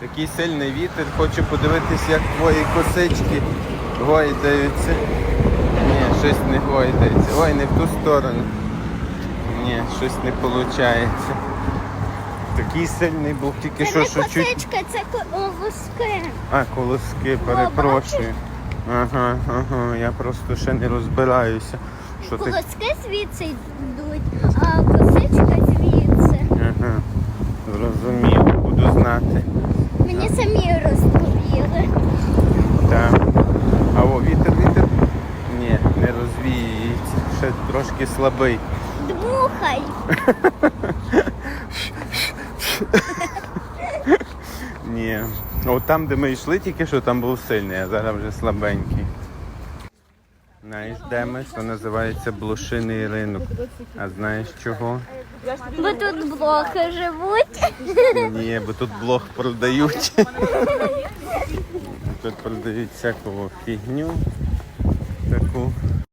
Такий сильний вітер, хочу подивитись, як твої косички гойдаються. Ні, щось не гойдається. Ой, не в ту сторону. Ні, щось не виходить. Такий сильний був, тільки Це що що чуть. косичка, це колоски. А, колоски, перепрошую. Ага, ага, я просто ще не розбираюся. Що ти. Колоски звідси йдуть, а косичка звідси. Ага. Зрозумів, буду знати. Мені самі розповіли. Так. А о, вітер, вітер. Ні, не розвіюється. Ще трошки слабий. Дмухай. Ні. От там, де ми йшли, тільки що там був сильний, а зараз вже слабенький. Знаєш, де ми? Це називається блошиний ринок. А знаєш чого? Бо тут блохи живуть. Ні, бо тут блог продають. Тут продають всяку фігню таку.